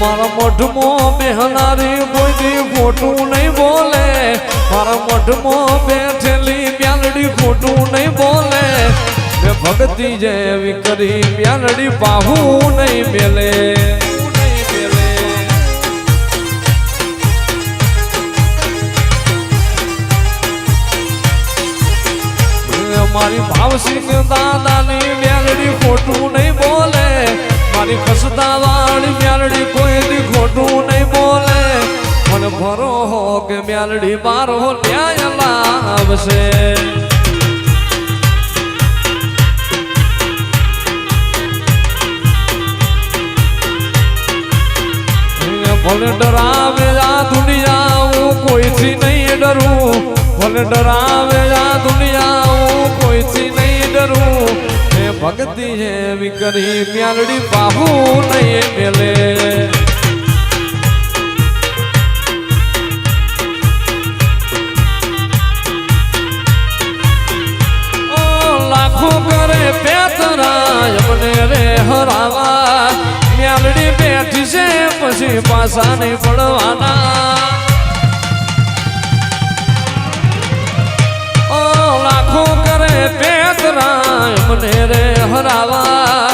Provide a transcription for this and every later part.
મારા મઢમાં બેહનારી દી ખોટું નહીં બોલે. મારા મઢમાં બેઠેલી મ્યાલડી ખોટું નહીં બોલે. મેં ભક્તિ જેવી કરી મ્યાલડી પાહું નહીં મેલે. મારી ભાવસિંહ દાદાની કે મ્યાલડી મારો ન્યાય લાવશે. ભલે ડરાવે આ દુનિયા હું કોઈથી નહીં ડરું. ભલે ડરાવે આ દુનિયા હું કોઈથી નહીં ડરું. એ ભક્તિ એવી કરી મ્યાલડી બાબુ નહીં મેલે. રે મ્યાલડી બેઠી છે, પછી પાછા નહીં પડવાના ઓ, લાખો કરે પેતરાય મને રે હરાવા.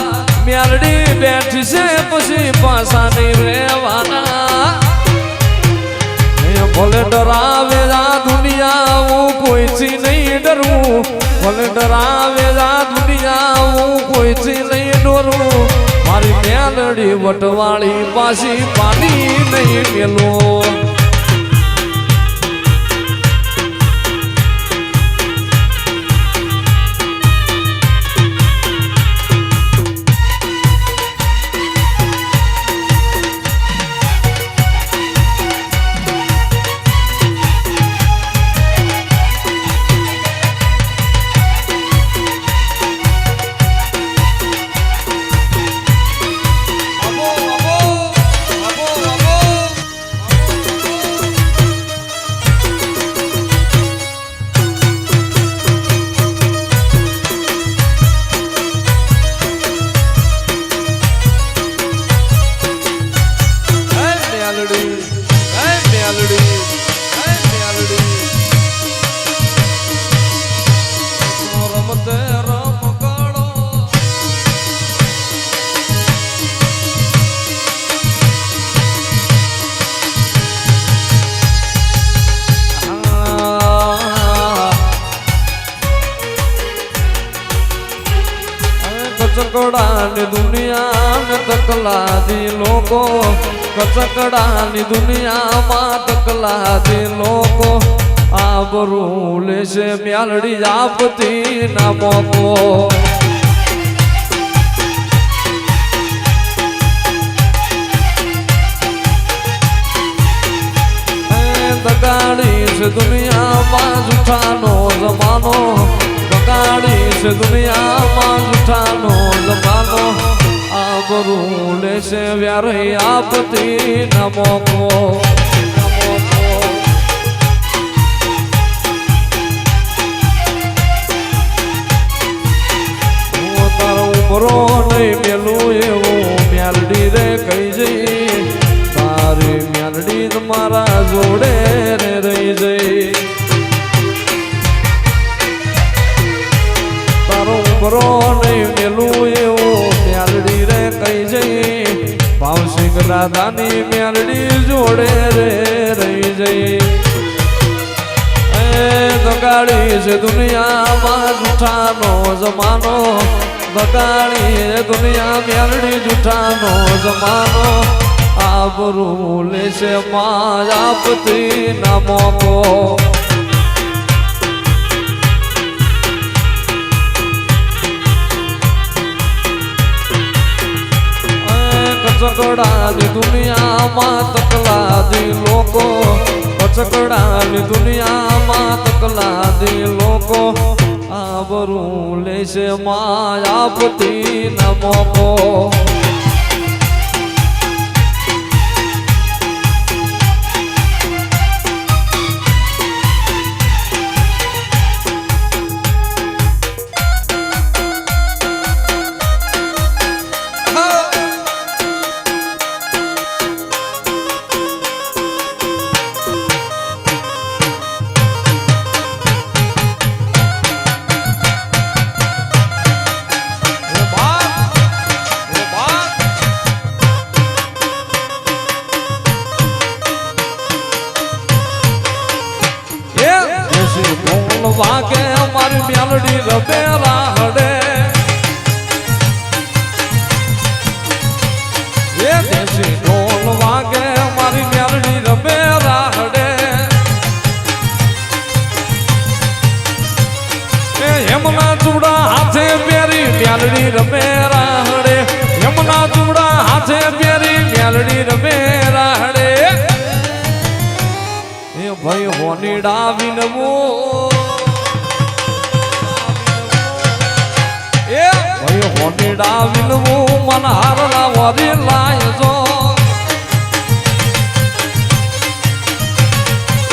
મ્યાલડી બેઠી છે, પછી પાછા નહીં રહેવાના. ભલે ડરાવે દુનિયા હું કોઈથી નહીં ડરું ભલે ડરાવે દુનિયા હું કોઈથી મેલડી વટવાળી પાછી પાણી નહીં મેલું. કચકડાની દુનિયા તકલાદી લોકો, કચકડાની દુનિયામાં તકલાદી લોકો. આબરું લેશે મ્યાલડી આપતી ના મોકો. દગાડી છે દુનિયામાં જૂઠાનો જમાનો. દગાડી છે દુનિયામાં આબરૂ લેશે વ્યારે આપતી હું ઉમરો નહીં મેલું એવું મ્યાલડી રે કહી જઈ. તારી મ્યાલડી મારા જોડે રે રહી જઈ. તારો ઉમરો નહીં મેલું એવું રે જઈ ભાવસિંહ દાદાની મ્યાલડી જોડે રે, રહી જઈ દગાડી છે દુનિયામાં જૂઠાનો જમાનો. દગાડી છે દુનિયા મ્યાલડી જૂઠાનો જમાનો. આબરૂ લે છે આપતી ના મોકો કચકડાની દુનિયામાં તકલાદી લોકો. પચકડાની દુનિયામાં તકલાદી લોકો. આબરૂ લેશે વાગે અમારી મેલડી રબેલા હડે. એ દેશી ઢોલ વાગે અમારી હડે. એ હેમના ચૂડા હાથે પેરી મેલડી રબેલા હડે. હેમના ચૂડા હાથે પેરી મેલડી રબેલા હડે. એ ભાઈ હોનીડા વિનમો હોની ડાવીનવો મન હારલા વરી લાય જો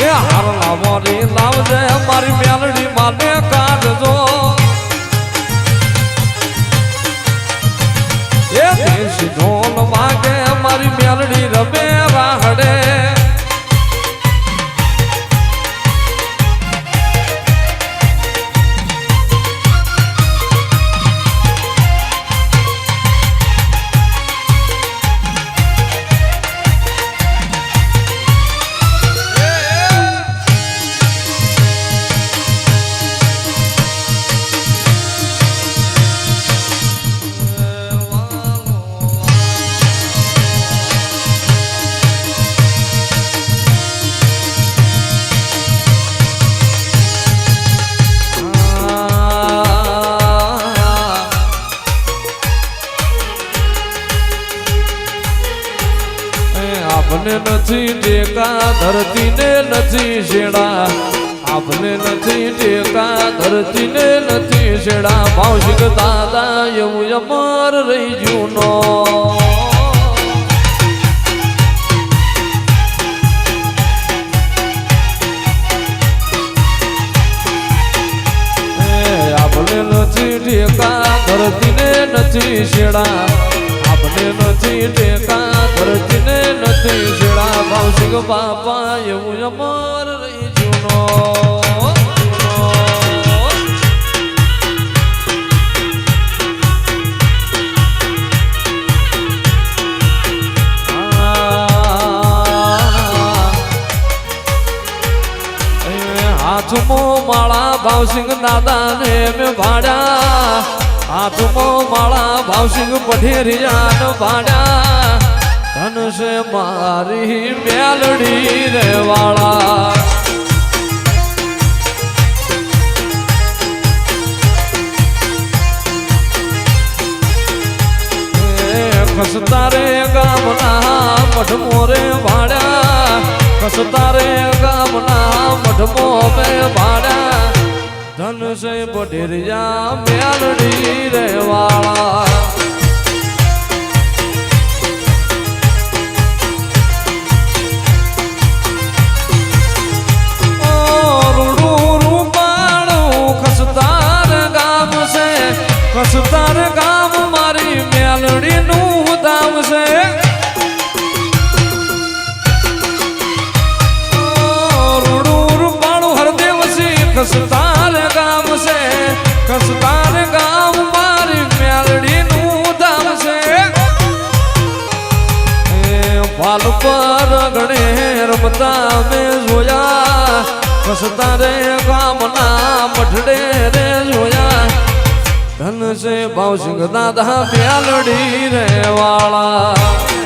એ હારલા વરી લાવજે મારી મેલડી માને કાઢજો એ દેશી ટેકા ધરતીને નથી શેડા. આપને નથી ટેકા ધરતીને નથી શેડા. ભાવશિક દાદા, એવું અમર રહી જૂનો એ, આપને નથી ટેકા ધરતીને નથી શેડા. આપને નથી ટેકા ધરતી ભાવશિક બાપા એવું અમર રહી જૂનો. હાથમાં માળા ભાવસિંહ દાદા ને મેં ભાડ્યા હાથમાં માળા ભાવસિંહ પઢેરિયા ભાડ્યા ધન છે મારી મેલડી રેવાળા ખસતા રે ગામના મઠ મોરે ભાડ્યા ખસતા રે ગામના મઢમો મે ભાડ્યા ધન છે બઢેરિયા મેલડી રે કસતા રે કામના મઠડે રે જોયા. ધન છે ભાવસિંહ દાદા પ્યાલડી રે વાળા.